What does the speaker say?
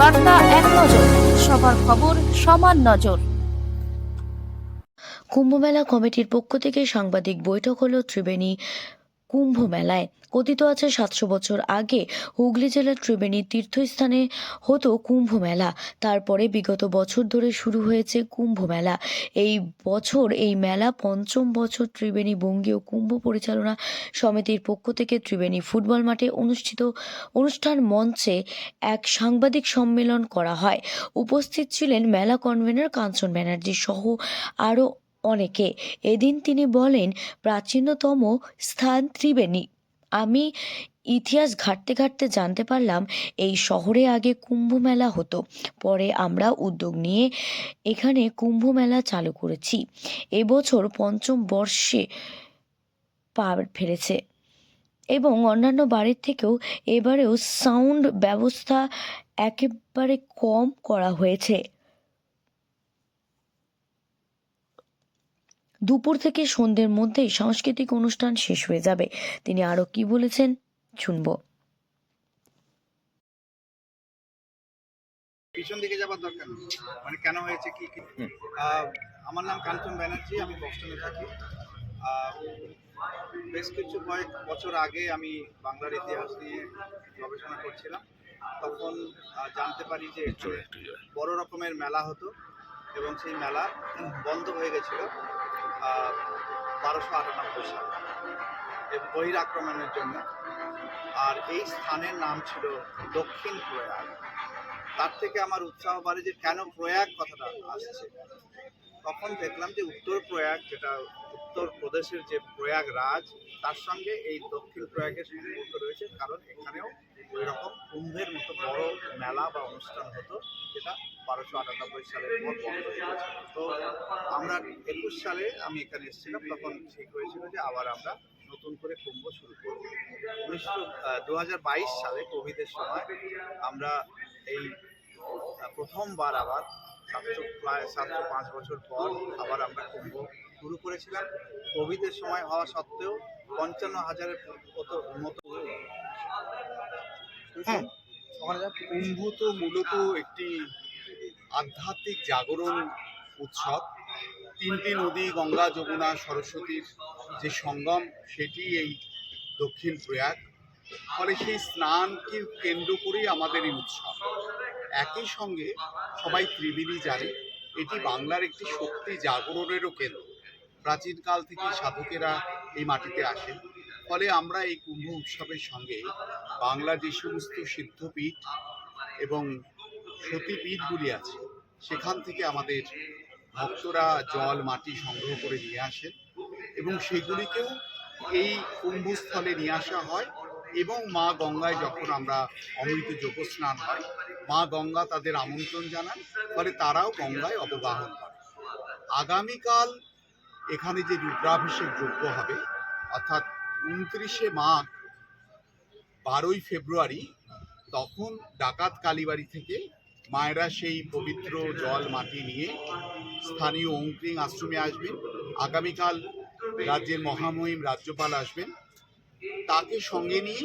বার্তা এক নজর, সবার খবর সমান নজর। কুম্ভমেলা কমিটির পক্ষ থেকে সাংবাদিক বৈঠক হলো ত্রিবেণী কুম্ভ মেলায় কথিত আছে সাতশো বছর আগে হুগলি জেলার ত্রিবেণী তীর্থস্থানে হতো কুম্ভ মেলা তারপরে বিগত বছর ধরে শুরু হয়েছে কুম্ভ মেলা এই বছর এই মেলা পঞ্চম বছর ত্রিবেণী বঙ্গীয় কুম্ভ পরিচালনা সমিতির পক্ষ থেকে ত্রিবেণী ফুটবল মাঠে অনুষ্ঠিত অনুষ্ঠান মঞ্চে এক সাংবাদিক সম্মেলন করা হয়। উপস্থিত ছিলেন মেলা কনভেনর কাঞ্চন ব্যানার্জি সহ আরও অনেকে। এদিন তিনি বলেন, প্রাচীনতম স্থান ত্রিবেণী। আমি ইতিহাস ঘাঁটতে ঘাঁটতে জানতে পারলাম, এই শহরে আগে কুম্ভ মেলা হতো। পরে আমরা উদ্যোগ নিয়ে এখানে কুম্ভ মেলা চালু করেছি। এবছর পঞ্চম বর্ষে পা ফেলেছে। এবং অন্যান্য বাড়ির থেকেও এবারেও সাউন্ড ব্যবস্থা একেবারে কম করা হয়েছে। দুপুর থেকে সন্ধ্যের মধ্যেই সাংস্কৃতিক অনুষ্ঠান শেষ হয়ে যাবে। তিনি আরও কি বলেছেন শুনব। পিছন দিকে যাবার দরকার নেই। মানে কেন হয়েছে কি আমার নাম কাঞ্চন ব্যানার্জি আমি বস্টনে থাকি। বেশ কিছু কয়েক বছর আগে আমি বাংলার ইতিহাস নিয়ে গবেষণা করছিলাম। তখন জানতে পারি যে বড় রকমের মেলা হতো এবং সেই মেলা বন্ধ হয়ে গেছিল। বারোশো আটানব্বই সাল। বহির আক্রমণের জন্য। আর এই স্থানের নাম ছিল দক্ষিণ প্রয়াগ। তার থেকে আমার উৎসাহ বাড়ে যে কেন প্রয়াগ কথাটা আসছে। তখন দেখলাম যে উত্তর প্রয়াগ, যেটা উত্তর প্রদেশের যে প্রয়াগ রাজ, তার সঙ্গে এই দক্ষিণ প্রয়াগের সম্পর্ক রয়েছে, কারণ এখানেও ওই রকম কুম্ভের মতো বড় মেলা বা অনুষ্ঠান হতো, যেটা বারোশো আটানব্বই সালের পর বন্ধ তো আমরা একুশ সালে আমি এখানে এসেছিলাম, তখন ঠিক হয়েছিল যে আবার আমরা নতুন করে কুম্ভ শুরু করব। উনিশশো দু সালে কোভিডের সময় আমরা এই প্রথমবার আবার সাতশো প্রায় সাতশো পাঁচ বছর পর আবার আমরা কুম্ভ শুরু করেছিলাম। কোভিডের সময় হওয়া সত্ত্বেও পঞ্চান্ন হাজারের মতো মতো হ্যাঁ। কুম্ভ তো মূলত একটি আধ্যাত্মিক জাগরণ উৎসব। তিনটি নদী গঙ্গা যমুনা সরস্বতীর যে সঙ্গম সেটি এই দক্ষিণ প্রয়াগ। ফলে সেই স্নানকে কেন্দ্র করেই আমাদের এই উৎসব। একই সঙ্গে সবাই ত্রিবেণী জানে, এটি বাংলার একটি শক্তি জাগরণেরও কেন্দ্র। প্রাচীনকাল থেকে সাধকেরা এই মাটিতে আসেন। ফলে আমরা এই কুম্ভ উৎসবের সঙ্গে বাংলা যে সমস্ত সিদ্ধপীঠ এবং সতীপীঠগুলি আছে। সেখান থেকে আমাদের ভক্তরা জল, মাটি সংগ্রহ করে নিয়ে আসেন এবং সেগুলিকেও এই কুম্ভস্থলে নিয়ে আসা হয়। এবং মা গঙ্গায় যখন আমরা অমৃত যোগ স্নান হয়, মা গঙ্গা তাদের আমন্ত্রণ জানান, ফলে তারাও গঙ্গায় অবগাহন করে আগামীকাল এখানে যে রুদ্রাভিষেক যোগ্য হবে, অর্থাৎ উনত্রিশে মাঘ, বারোই ফেব্রুয়ারি, তখন ডাকাত কালীবাড়ি থেকে মায়েরা সেই পবিত্র জল মাটি নিয়ে স্থানীয় অঙ্করিং আশ্রমে আসবেন। আগামীকাল রাজ্যের মহামহিম রাজ্যপাল আসবেন। তাকে সঙ্গে নিয়ে